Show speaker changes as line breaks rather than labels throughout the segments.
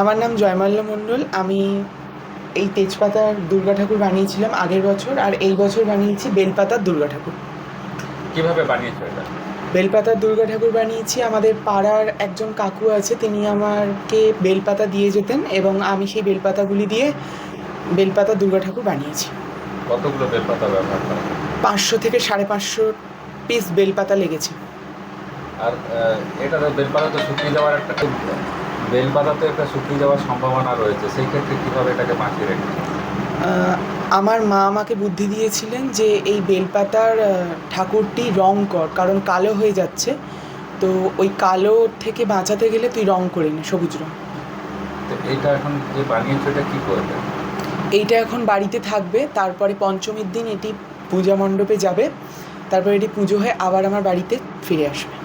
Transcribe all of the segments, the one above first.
আমার নাম জয়মাল্য মণ্ডল। আমি এই তেজপাতার দুর্গা ঠাকুর বানিয়েছিলাম আগের বছর আর এই বছর বানিয়েছি বেলপাতার দুর্গা ঠাকুর।
কীভাবে বানিয়েছো এটা?
বেলপাতার দুর্গা ঠাকুর বানিয়েছি। আমাদের পাড়ার একজন কাকু আছে তিনি আমাকে বেলপাতা দিয়ে যেতেন এবং আমি সেই বেলপাতাগুলি দিয়ে বেলপাতার দুর্গা ঠাকুর বানিয়েছি।
কতগুলো বেলপাতা ব্যবহার করা? হয়?
পাঁচশো থেকে সাড়ে পাঁচশো পিস বেলপাতা লেগেছে।
আর আহ, এটা তো বেলপাতা তো শুকিয়ে যাওয়ার একটা খুব বেলপাতাতে একটা শুকিয়ে যাওয়ার সম্ভাবনা রয়েছে সেই ক্ষেত্রে কীভাবে এটাকে বাঁচিয়ে রেখেছো
আমার মা আমাকে বুদ্ধি দিয়েছিলেন যে এই বেলপাতার ঠাকুরটি রং কর কারণ কালো হয়ে যাচ্ছে। তো ওই কালো থেকে বাঁচাতে গেলে তুই রং করে নে সবুজ রং।
তো এইটা এখন যে বানিয়েছো এটা কি করবে?
এইটা এখন বাড়িতে থাকবে তারপরে পঞ্চমীর দিন এটি পূজা মণ্ডপে যাবে। তারপরে এটি পুজো হয়ে আবার আমার বাড়িতে ফিরে আসবে।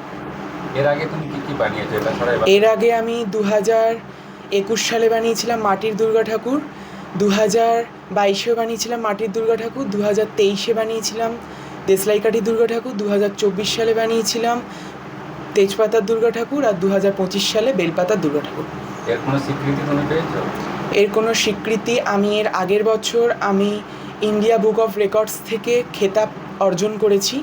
এর আগে তুমি কি কি বানিয়েছো?
এর আগে আমি দু হাজার একুশ সালে বানিয়েছিলাম মাটির দুর্গা ঠাকুর দু হাজার বাইশেও বানিয়েছিলাম মাটির দুর্গা ঠাকুর দু হাজার তেইশে বানিয়েছিলাম দেশলাই কাঠি দুর্গা ঠাকুর দু হাজার চব্বিশ সালে বানিয়েছিলাম তেজপাতার দুর্গা ঠাকুর আর দু হাজার পঁচিশ সালে বেলপাতার দুর্গা ঠাকুর।
এর কোনো স্বীকৃতি তুমি পেয়েছ?
এর কোনো স্বীকৃতি আমি এর আগের বছর আমি ইন্ডিয়া বুক অফ রেকর্ডস থেকে খেতাব অর্জন করেছি।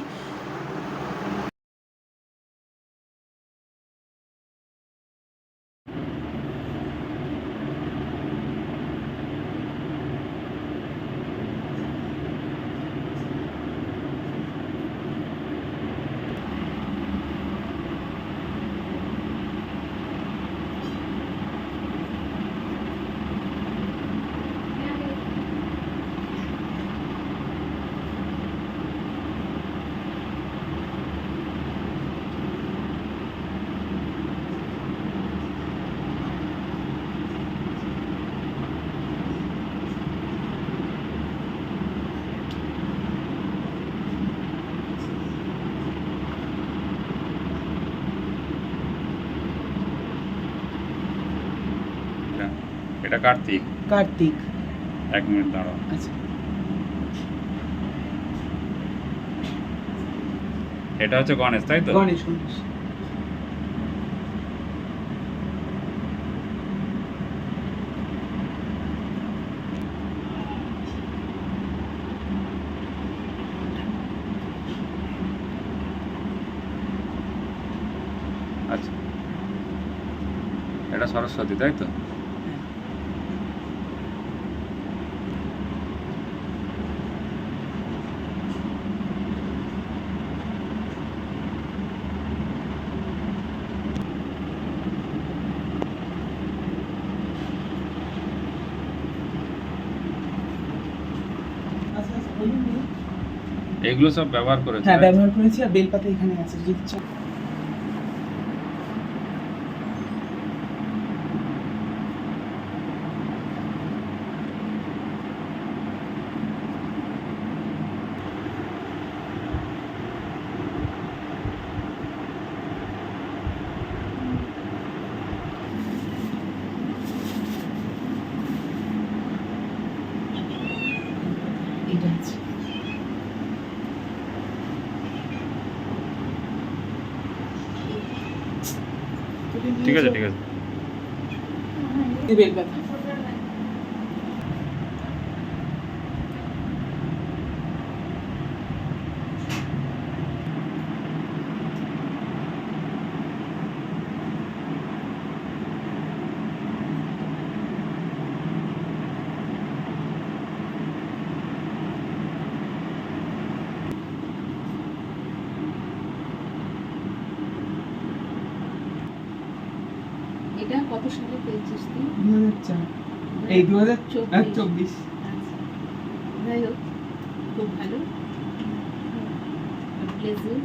এটা কার্তিক।
কার্তিক।
এক মিনিট দাঁড়াও।
আচ্ছা।
এটা হচ্ছে গণেশ তাই তো?
গণেশ গণেশ।
আচ্ছা। এটা সরস্বতী তাই তো
আচ্ছা আচ্ছা বলুন বলুন।
এগুলো সব ব্যবহার করেছি
হ্যাঁ ব্যবহার করেছি আর বেলপাতা এখানে আছে যদি
ঠিক আছে ঠিক আছে।
এটা কত সালে পেয়েছিস তুই?
দু হাজার চার। এই দু হাজার
চব্বিশ। আচ্ছা। যাই হোক খুব ভালো। প্লেজেন্ট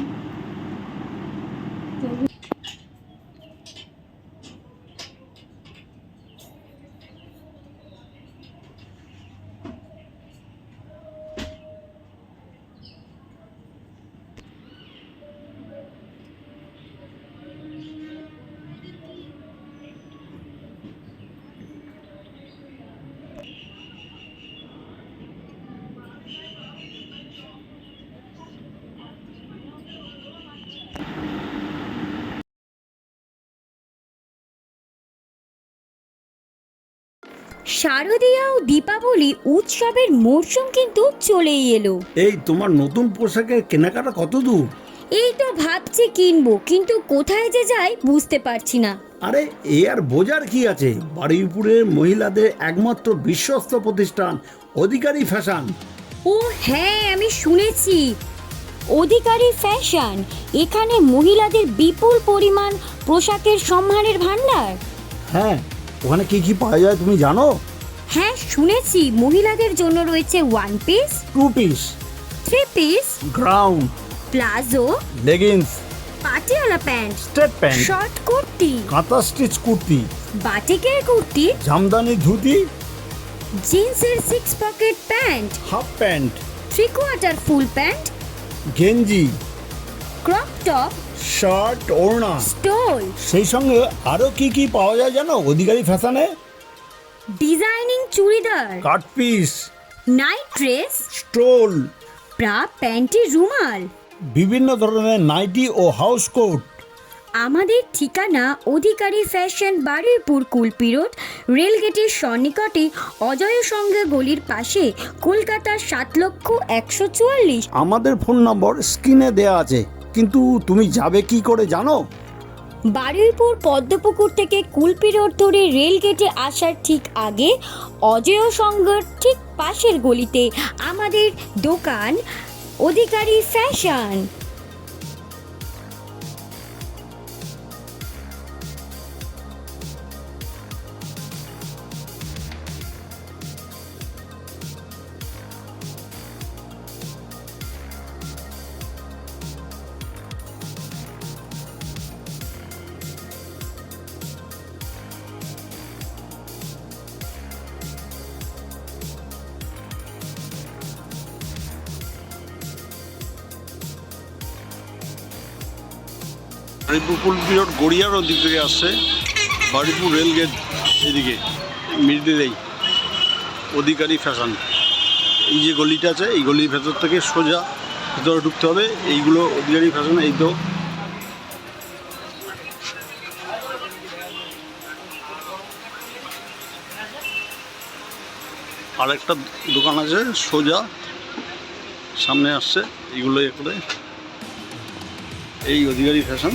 শারদীয়া ও দীপাবলি উৎসবের মরশুম কিন্তু চলেই এলো।
এই তোমার নতুন পোশাকের কেনাকাটা কত দূর?
এই তো ভাবছি কিনবো কিন্তু কোথায় যে যাই বুঝতে পারছি না।
আরে এ আর বোঝার কি আছে? বারুইপুরের মহিলাদের একমাত্র বিশ্বস্ত প্রতিষ্ঠান অধিকারী ফ্যাশন।
ও হ্যাঁ আমি শুনেছি। অধিকারী ফ্যাশন এখানে মহিলাদের বিপুল পরিমাণ পোশাকের সম্মানের ভাণ্ডার।
হ্যাঁ ওখানে কি কি পাওয়া যায় তুমি জানো?
হ্যাঁ শুনেছি। মহিলাদের জন্য রয়েছে one piece
two piece
three piece
ground
palazzo
leggings
Patiala pant
straight pant
short kurti
kantha stitch kurti
বাটিকের কুর্তি
জামদানি ধুতি
জিন্সের six pocket pant
half pant
three quarter full pant
গেঞ্জি
ক্রপ টপ
শার্ট ওড়না।
স্টোল।
সেই সঙ্গে আরও কি কি পাওয়া যায় জানো? অধিকারী ফ্যাশনে?
Designing churidar.
Cut piece.
Night dress.
Stole.
Bra panty রুমাল।
বিভিন্ন ধরনের নাইটি ও হাউস কোট।
আমাদের ঠিকানা অধিকারী ফ্যাশন বারুইপুর কুলপি রোড রেলগেটের সন্নিকটে অজয় সঙ্গে গলির পাশে কলকাতার সাত লক্ষ একশো চুয়াল্লিশ।
আমাদের ফোন নম্বর স্ক্রিনে দেয়া আছে। কিন্তু তুমি যাবে কি করে জানো?
বারুইপুর পদ্মপুকুর থেকে কুলপি রোড ধরে রেলগেটে আসার ঠিক আগে অজয় সংঘর ঠিক পাশের গলিতে আমাদের দোকান, অধিকারী ফ্যাশন।
পুল পিরিয়ড গড়িয়ার ওদিক থেকে আসছে। বাড়িপুর রেলগেট এদিকে মিডিলেই অধিকারী ফ্যাশন। এই যে গলিটা আছে, এই গলির ভেতর থেকে সোজা ভেতরে ঢুকতে হবে। এইগুলো অধিকারী ফ্যাশন, এই তো। আরেকটা দোকান আছে, সোজা। সামনে আসছে এইগুলো এ করে। এই অধিকারী ফ্যাশন।